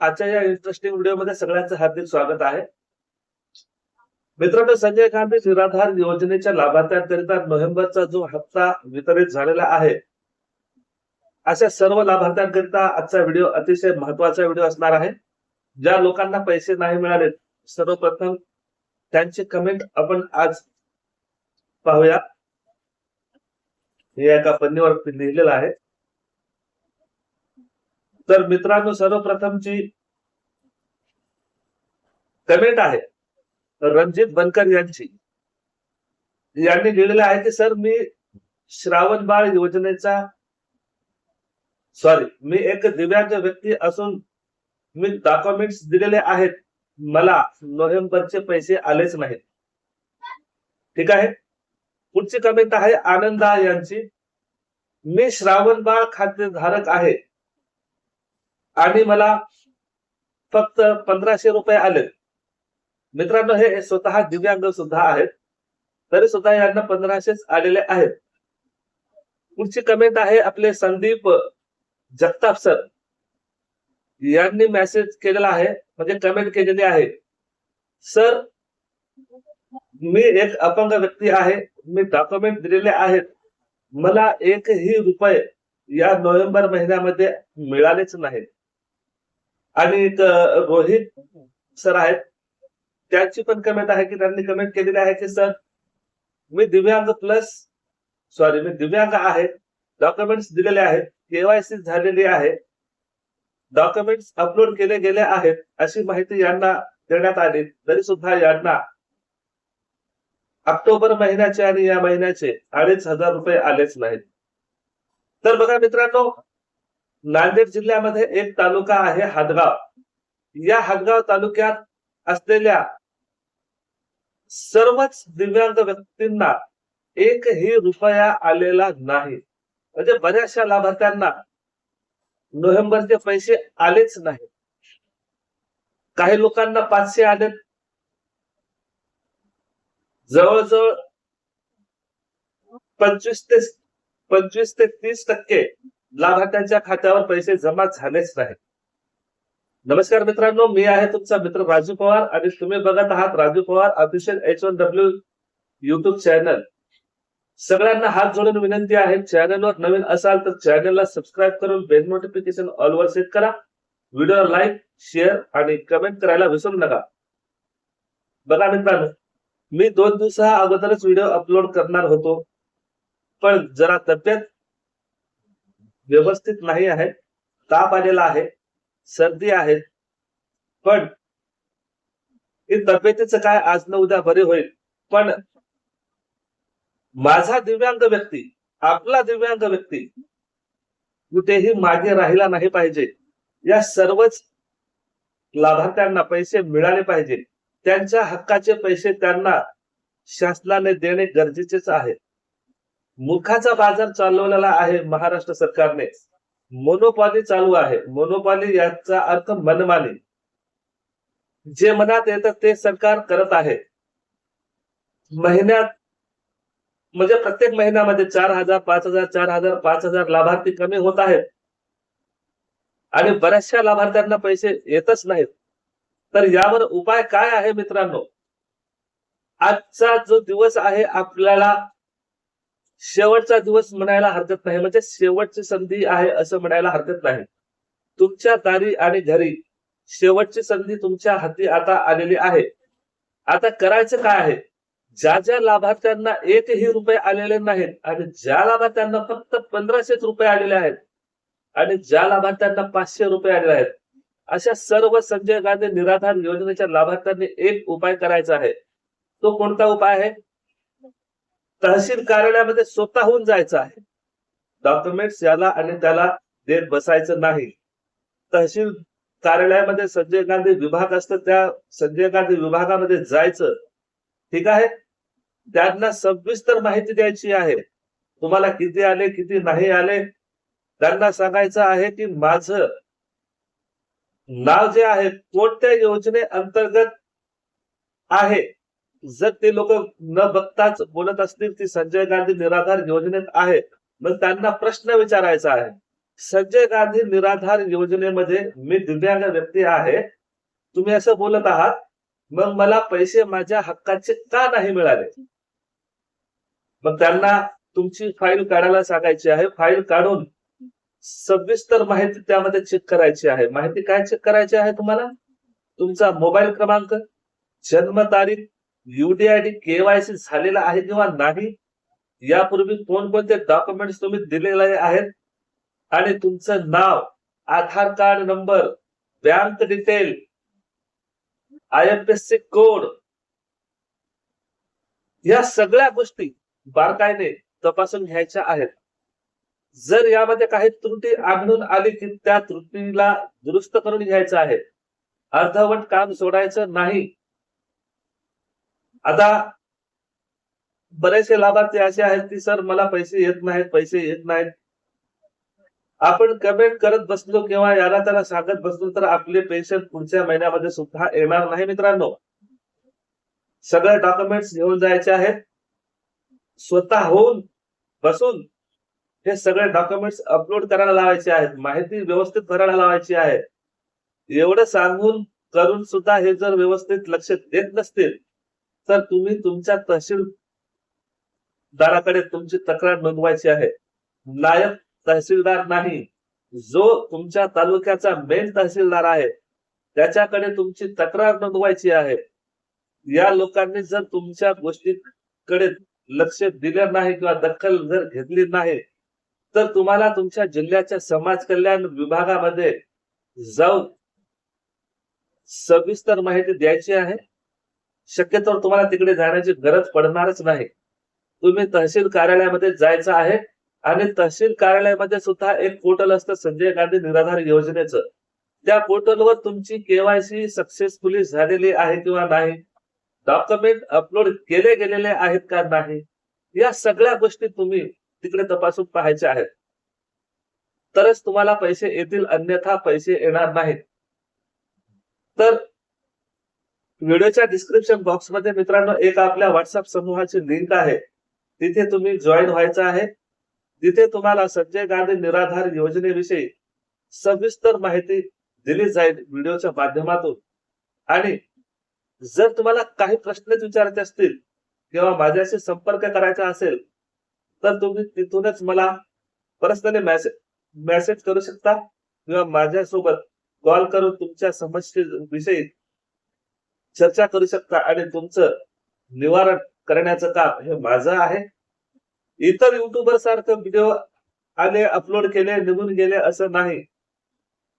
आजच्या या इंटरेस्टिंग व्हिडिओमध्ये सगळ्यांचं हार्दिक स्वागत आहे. मित्रांनो संजय गांधी निराधार योजनेच्या लाभार्थ्यांकरिता नोव्हेंबरचा जो हप्ता वितरित झालेला आहे अशा सर्व लाभार्थ्यांकरिता आजचा व्हिडिओ अतिशय महत्त्वाचा व्हिडिओ असणार आहे. ज्या लोकांना पैसे नाही मिळाले सर्वप्रथम त्यांचे कमेंट आपण आज पाहूया. हे एका पन्नीवर लिहिलेलं आहे. तर मित्रांनो सर्वप्रथमची कमेंट आहे रणजित बनकर यांची. यांनी लिहिलेलं आहे की सर मी श्रावण बाळ योजनेचा सॉरी मी एक दिव्यांग व्यक्ती असून मी डॉक्युमेंट्स दिलेले आहेत. मला नोव्हेंबरचे पैसे आलेच नाहीत. ठीक आहे? पुढची कमेंट आहे आनंदा यांची. मी श्रावण बाळ खातेधारक आहे. आणि मला फक्त पंधराशे रुपये आले. मित्रांनो हे स्वतः दिव्यांग सुद्धा आहेत. तरी सुद्धा यांना पंधराशेच आलेले आहेत. पुढची कमेंट आहे आपले संदीप जगताप सर यांनी मेसेज केलेला आहे म्हणजे कमेंट केलेली आहे. सर मी एक अपंग व्यक्ती आहे. मी डॉक्युमेंट दिलेले आहेत. मला एकही रुपये या नोव्हेंबर महिन्यामध्ये मिळालेच नाही आणि एक रोहित सर आहेत. त्यांची पण कमेंट आहे की त्यांनी कमेंट केलेली आहे की सर मी दिव्यांग प्लस सॉरी मी दिव्यांग आहे. डॉक्युमेंट्स दिलेले आहेत. केवायसी झालेली आहे. डॉक्युमेंट्स अपलोड केले गेले आहेत. अशी माहिती यांना देण्यात आली. तरी सुद्धा यांना ऑक्टोबर महिन्याचे आणि या महिन्याचे अडीच हजार रुपये आलेच नाहीत. तर बघा मित्रांनो नांदेड जिल्ह्यामध्ये एक तालुका आहे हादगाव. या हादगाव तालुक्यात असलेल्या सर्वच दिव्यांग व्यक्तींना एकही रुपया आलेला नाही. म्हणजे बऱ्याचशा लाभार्थ्यांना नोव्हेंबरचे पैसे आलेच नाही काही लोकांना पाचशे आलेत. जवळजवळ पंचवीस ते पंचवीस ते तीस टक्के लाभार्थ्यांच्या खात्यावर पैसे जमा झालेच नाही नमस्कार मित्रांनो मी आहे तुमचा मित्र राजू पवार आणि तुम्ही बघत आहात Raju Pawar official H one W YouTube channel सगळ्यांना हात जोडून विनंती आहे चॅनलवर नवीन असाल तर चॅनलला सबस्क्राईब करून बेल नोटिफिकेशन ऑलवर सेट करा. व्हिडिओ लाईक शेअर आणि कमेंट करायला विसरू नका. बघा मित्रांनो मी दोन दिवसा अगोदरच व्हिडिओ अपलोड करणार होतो. पण जरा तब्येत व्यवस्थित नाही आहे ताप आलेला आहे सर्दी आहे. पण हे तब्येतीचं काय आज न उद्या बरे होईल. पण माझा दिव्यांग व्यक्ती आपला दिव्यांग व्यक्ती कुठेही मागे राहिला नाही पाहिजे. या सर्वच लाभार्थ्यांना पैसे मिळाले पाहिजे. त्यांच्या हक्काचे पैसे त्यांना शासनाने देणे गरजेचेच आहे. मुखाचा बाजार चालवलेला आहे महाराष्ट्र सरकारने. मोनोपॉली चालू आहे. मोनोपॉली याचा अर्थ मनमानी. जे मनात येतं ते सरकार करत आहे. महिन्यात म्हणजे प्रत्येक महिन्यामध्ये चार हजार पाच हजार चार हजार पाच हजार लाभार्थी कमी होत आहेत. आणि बऱ्याचशा लाभार्थ्यांना पैसे येतच नाहीत. तर यावर उपाय काय आहे मित्रांनो? आजचा जो दिवस आहे आपल्याला शेवटचा दिवस म्हणायला हरकत नाही. म्हणजे शेवटची संधी आहे असं म्हणायला हरकत नाही. तुमच्या दारी आणि घरी शेवटची संधी तुमच्या हाती आता आलेली आहे. आता करायचं काय आहे? ज्या ज्या लाभार्थ्यांना एकही रुपये आलेले नाहीत आणि ज्या लाभार्थ्यांना फक्त पंधराशेच रुपये आलेले आहेत आणि ज्या लाभार्थ्यांना पाचशे रुपये आलेले आहेत अशा सर्व संजय गांधी निराधार योजनेच्या लाभार्थ्यांनी एक उपाय करायचा आहे. तो कोणता उपाय आहे? तहसील कार्यालयामध्ये स्वतःहून जायचं आहे. डॉक्युमेंट्स याला आणि त्याला देत बसायचं नाही. तहसील कार्यालयामध्ये संजय गांधी विभाग असतं त्या संजय गांधी विभागामध्ये जायचं. ठीक आहे? त्यांना सविस्तर माहिती द्यायची आहे. तुम्हाला किती आले किती नाही आले? त्यांना सांगायचं आहे की माझं नाव जे आहे कोणत्या योजने अंतर्गत आहे? जर ते लोक न बघताच बोलत असतील की संजय गांधी निराधार योजनेत आहे. मग त्यांना प्रश्न विचारायचा आहे. संजय गांधी निराधार योजनेमध्ये मी दिव्यांग व्यक्ती आहे. तुम्ही असं बोलत आहात. मग मला पैसे माझ्या हक्काचे का नाही मिळाले? मग त्यांना तुमची फाईल काढायला सांगायची आहे. फाईल काढून सविस्तर माहिती त्यामध्ये चेक करायची आहे. माहिती काय चेक करायची आहे तुम्हाला? तुमचा मोबाईल क्रमांक जन्म तारीख युडीआयडी केवायसी झालेला आहे किंवा नाही यापूर्वी कोणकोणते डॉक्युमेंट्स तुम्ही दिलेले आहेत? आणि तुमचं नाव Aadhaar card number bank detail I F S C code या सगळ्या गोष्टी बारकाईने तपासून घ्यायच्या आहेत. जर यामध्ये काही त्रुटी आढळून आली की त्या त्रुटीला दुरुस्त करून घ्यायचं आहे. अर्धवट काम सोडायचं नाही. आता बरेचसे लाभार्थी असे आहेत की सर मला पैसे येत नाहीत पैसे येत नाहीत. आपण कमेंट करत बसलो किंवा याला त्याला सांगत बसलो तर आपले पेन्शन पुढच्या महिन्यामध्ये सुद्धा येणार नाही मित्रांनो. सगळे डॉक्युमेंट्स घेऊन जायचे आहेत. स्वतः होऊन बसून हे सगळे डॉक्युमेंट्स अपलोड करायला लावायचे आहेत. माहिती व्यवस्थित भरायला लावायची आहे. एवढं सांगून करून सुद्धा हे जर व्यवस्थित लक्ष देत नसतील तर तुम्ही तुमच्या तहसीलदाराकडे तुमची तक्रार नोंदवायची आहे. नायब तहसीलदार नाही. जो तुमच्या तालुक्याचा मेन तहसीलदार आहे त्याच्याकडे तुमची तक्रार नोंदवायची आहे. या लोकांनी जर तुमच्या गोष्टीकडे लक्ष दिलं नाही किंवा दखल जर घेतली नाही तर तुम्हाला तुमच्या जिल्ह्याच्या समाज कल्याण विभागामध्ये जाऊन सविस्तर माहिती द्यायची आहे. शक्यतो तुम्हाला तिकडे जाण्याची गरज पडणारच नाही. तुम्ही तहसील कार्यालयामध्ये जायचं आहे आणि तहसील कार्यालयामध्ये सुद्धा एक पोर्टल असतं संजय गांधी निराधार योजनेचं. त्या पोर्टलवर तुमची केवायसी सक्सेसफुली झालेली आहे किंवा नाही? डॉक्युमेंट अपलोड केले गेलेले आहेत का नाही? या सगळ्या गोष्टी तुम्ही तिकडे तपासून पाहायच्या आहेत. तरच तुम्हाला पैसे येतील अन्यथा पैसे येणार नाहीत. तर व्हिडिओच्या डिस्क्रिप्शन बॉक्समध्ये मित्रांनो एक आपल्या व्हॉट्सअप समूहाची लिंक आहे. तिथे तुम्ही जॉईन व्हायचं आहे. तिथे तुम्हाला संजय गांधी निराधार योजनेविषयी सविस्तर माहिती दिली जाईल व्हिडिओच्या माध्यमातून. आणि जर तुम्हाला काही प्रश्नच विचारायचे असतील किंवा माझ्याशी संपर्क करायचा असेल तर तुम्ही तिथूनच मला परस्ताने मेसेज मेसेज करू शकता किंवा माझ्यासोबत कॉल करून तुमच्या समस्येविषयी चर्चा करू शकता आणि तुमचं निवारण करण्याचं काम हे माझं आहे. इतर युट्यूबर सारखं व्हिडिओ आले अपलोड केले निघून गेले असं नाही.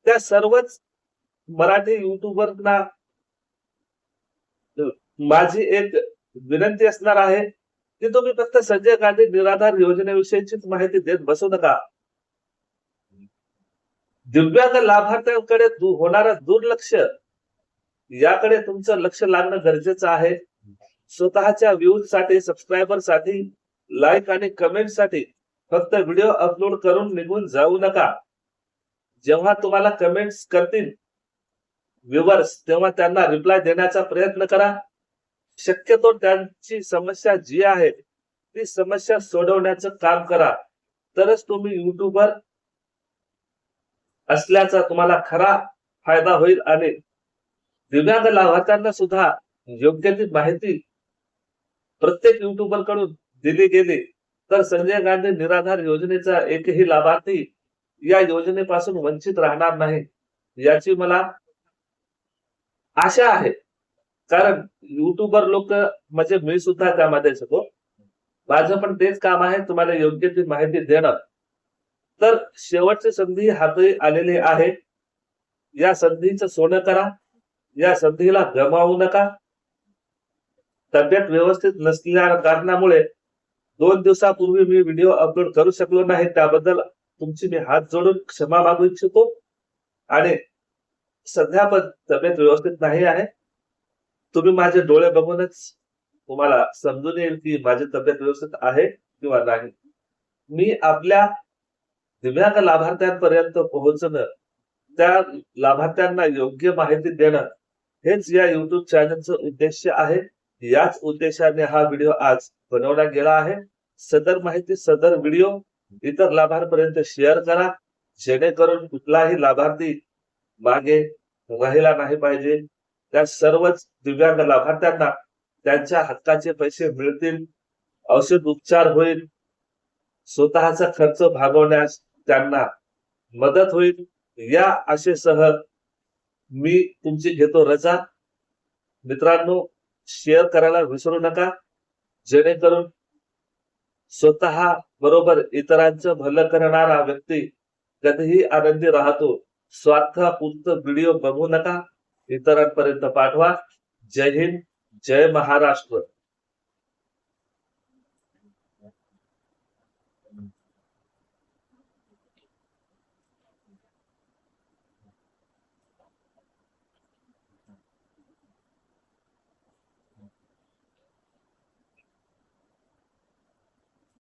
त्या सर्वच मराठी युट्यूबरना माझी एक विनंती असणार आहे की तुम्ही फक्त संजय गांधी निराधार योजनेविषयीचीच माहिती देत बसू नका. दिव्यांग लाभार्थ्यांकडे होणार दुर्लक्ष याकडे तुमचं लक्ष लागणं गरजेचं आहे. स्वतःच्या व्ह्यूजसाठी सबस्क्रायबरसाठी लाईक आणि कमेंटसाठी फक्त व्हिडिओ अपलोड करून निघून जाऊ नका. जेव्हा तुम्हाला कमेंट्स करतील व्ह्युअर्स तेव्हा त्यांना रिप्लाय देण्याचा प्रयत्न करा. शक्यतो त्यांची समस्या जी आहे ती समस्या सोडवण्याचं काम करा. तरच तुम्ही युट्यूबर असल्याचा तुम्हाला खरा फायदा होईल आणि दिव्यांग लाभार्थ्यांना सुद्धा योग्य ती माहिती प्रत्येक युट्यूबरकडून दिली गेली. तर संजय गांधी निराधार योजनेचा एकही लाभार्थी या योजनेपासून वंचित राहणार नाही याची मला आशा आहे. कारण युट्यूबर लोक म्हणजे मी सुद्धा त्यामध्ये शकतो. माझं पण तेच काम आहे तुम्हाला योग्य ती माहिती देणं. तर शेवटची संधी हाती आलेली आहे. या संधीचं सोनं करा. या संधीला गमावू नका. तब्येत व्यवस्थित नसल्या कारणामुळे दोन दिवसापूर्वी मी व्हिडिओ अपलोड करू शकलो नाही. त्याबद्दल तुमची मी हात जोडून क्षमा मागू इच्छितो. आणि सध्या पण तब्येत व्यवस्थित नाही आहे. तुम्ही माझे डोळे बघूनच तुम्हाला समजून येईल की माझी तब्येत व्यवस्थित आहे किंवा नाही. मी आपल्या दिव्यांग लाभार्थ्यांपर्यंत पोहोचणं त्या लाभार्थ्यांना योग्य माहिती देणं हेच या युट्यूब चॅनलचं उद्देश आहे. याच उद्देशाने हा व्हिडिओ आज बनवला गेला आहे. सदर माहिती सदर व्हिडिओ इतर लाभार्थ्यांपर्यंत शेअर करा. जेणेकरून कुठलाही लाभार्थी मागे राहिला नाही पाहिजे. त्या सर्वच दिव्यांग लाभार्थ्यांना त्यांच्या हक्काचे पैसे मिळतील. औषध उपचार होईल. स्वतःचा खर्च भागवण्यास त्यांना मदत होईल. या आशेसह मी तुमची घेतो रजा. मित्रांनो शेअर करायला विसरू नका. जेणेकरून स्वतः बरोबर इतरांचं भलं करणारा व्यक्ती कधीही आनंदी राहतो. स्वार्थापुरत व्हिडिओ बघू नका. इतरांपर्यंत पाठवा. जय हिंद जय महाराष्ट्र.